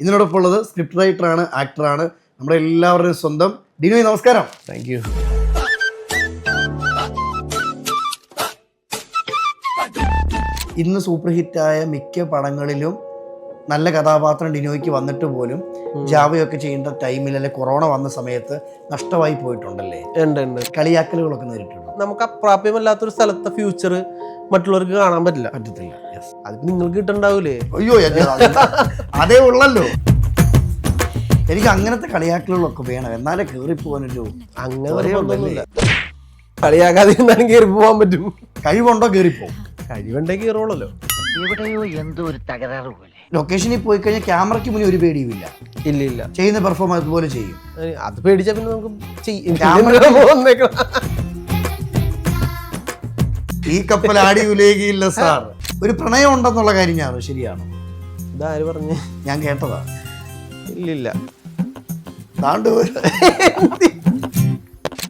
ഇതിനോടൊപ്പം ഉള്ളത് സ്ക്രിപ്റ്റ് റൈറ്ററാണ് ആക്ടറാണ് നമ്മുടെ എല്ലാവരുടെയും സ്വന്തം ഡിനോയ് നമസ്കാരം. താങ്ക് യു ഇന്ന് സൂപ്പർ ഹിറ്റായ മിക്ക പടങ്ങളിലും നല്ല കഥാപാത്രം ഡിനോയ്ക്ക് വന്നിട്ട് പോലും ജാവയൊക്കെ ചെയ്യേണ്ട ടൈമിൽ അല്ലെ കൊറോണ വന്ന സമയത്ത് നഷ്ടമായി പോയിട്ടുണ്ടല്ലേ? കളിയാക്കലുകളൊക്കെ നേരിട്ടുണ്ട് നമുക്ക് അപ്രാപ്യമല്ലാത്തൊരു സ്ഥലത്തെ ഫ്യൂച്ചർ മറ്റുള്ളവർക്ക് കാണാൻ പറ്റില്ല. പറ്റത്തില്ല. യെസ് അത് നിങ്ങൾക്ക് കിട്ടണ്ടാവൂലേ? അയ്യോ അതേ ഉള്ളല്ലോ. എനിക്ക് അങ്ങനത്തെ കളിയാക്കലുകളൊക്കെ വേണം. എന്നാലേ കയറിപ്പോകാനൊരു അങ്ങനെ. കളിയാക്കാതെ എന്നാലും കയറി പോവാൻ പറ്റും. കഴിവുണ്ടോ പോകും കഴിവുണ്ടേ കയറുള്ളല്ലോ എവിടെയോ എന്തോ ഒരു തകരാറ് പോലെ. ലൊക്കേഷനിൽ പോയി കഴിഞ്ഞാൽ ക്യാമറയ്ക്ക് മുന്നിൽ ഒരു പേടിയും ഇല്ല ഇല്ല ഇല്ല ചെയ്യുന്ന പെർഫോമൻസ് അതുപോലെ ചെയ്യും. അത് പേടിച്ചാൽ പിന്നെ നമുക്ക് ചെയ്യ-. ഈ കപ്പൽ ആടി ഉലയുകയില്ല സാർ. ഒരു പ്രണയം ഉണ്ടെന്നുള്ള കാര്യം ഞാൻ ശരിയാണ്. ഇതാര് പറഞ്ഞ്? ഞാൻ കേട്ടതാ. ഇല്ലില്ല. താണ്ട്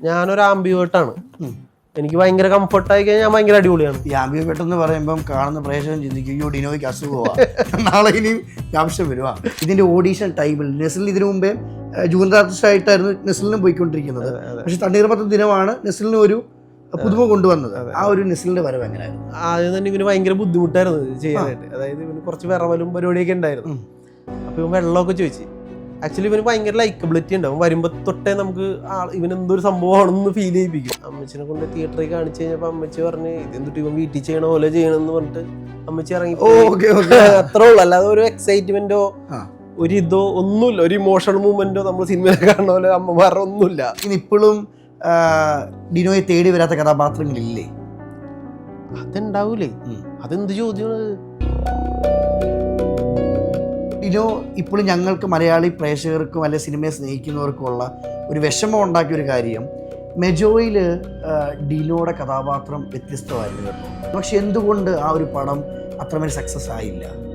ഞാനൊരു ആംബിവേർട്ടാണ് ഉം. എനിക്ക് ഭയങ്കര കംഫർട്ട് ആയി കഴിഞ്ഞാൽ ഭയങ്കര അടിപൊളിയാണ്. ഈ ആംബിയ പെട്ടെന്ന് പറയുമ്പം കാണുന്ന പ്രേക്ഷകൻ ചിന്തിക്കും അയ്യോ ഡിനോയ്ക്ക് അസുഖമാ. നാളെ ഇനിയും ആവശ്യം വരുവാ. ഇതിന്റെ ഓഡീഷൻ ടൈമിൽ നെസിൽ ഇതിനു മുമ്പേ ജൂൺ ആർട്ടിസ്റ്റ് ആയിട്ടായിരുന്നു നെസിലിനും പോയിക്കൊണ്ടിരിക്കുന്നത്. പക്ഷെ തണ്ണീർമത്ത ദിനമാണ്. നെസിലിന് ഒരു പുതുമ കൊണ്ടുവന്നത്. ആ ഒരു നെസിലിന്റെ വരവ് എങ്ങനെയായിരുന്നു? ആദ്യം തന്നെ ഇവന് ഭയങ്കര ബുദ്ധിമുട്ടായിരുന്നു ചെയ്യാനായിട്ട്. അതായത് ഇവന് കുറച്ച് വിറവലും പരിപാടിയൊക്കെ ഉണ്ടായിരുന്നു. അപ്പൊ ഇവൻ വെള്ളമൊക്കെ ചോദിച്ചു. ആക്ച്വലി ഇവന് ഭയങ്കര ലൈക്കബിലിറ്റി ഉണ്ട്. അവൻ വരുമ്പോ തൊട്ടേ നമുക്ക് ആ ഇവൻ എന്തൊരു സംഭവമാണെന്ന് ഫീൽ ചെയ്യിപ്പിക്കും. അമ്മച്ചിനെ കൊണ്ട് തിയേറ്ററിൽ കാണിച്ചു കഴിഞ്ഞപ്പോ അമ്മച്ചി പറഞ്ഞ് ഇതെന്തിട്ട് ഇവൻ വീട്ടിൽ ചെയ്യണ പോലെ ചെയ്യണമെന്ന് പറഞ്ഞിട്ട് അമ്മച്ചി ഇറങ്ങി ഓ ഓക്കെ ഓക്കെ. അത്രേ ഉള്ളൂ. അല്ലാതെ ഒരു എക്സൈറ്റ്മെന്റോ. ഒരു ഇതോ ഒന്നുമില്ല. ഒരു ഇമോഷണൽ മൂവ്മെന്റോ നമ്മൾ സിനിമയിൽ കാണുന്ന പോലെ അമ്മമാരുടെ ഒന്നുമില്ല. ഇനി ഇപ്പോഴും ഡിനോയെ തേടി വരാത്ത കഥാപാത്രങ്ങളില്ലേ? അതുണ്ടാവൂലേ. അതെന്ത് ചോദ്യമാണ് ഡിനോ ഇപ്പോഴും ഞങ്ങൾക്ക് മലയാളി പ്രേക്ഷകർക്കും അല്ലെ സിനിമയെ സ്നേഹിക്കുന്നവർക്കുമുള്ള ഒരു വിഷമം ഉണ്ടാക്കിയ ഒരു കാര്യം മെജോയിൽ ഡിനോയുടെ കഥാപാത്രം വ്യത്യസ്തമായിരുന്നു കേട്ടോ. പക്ഷെ എന്തുകൊണ്ട് ആ ഒരു പടം അത്രമേൽ സക്സസ് ആയില്ല?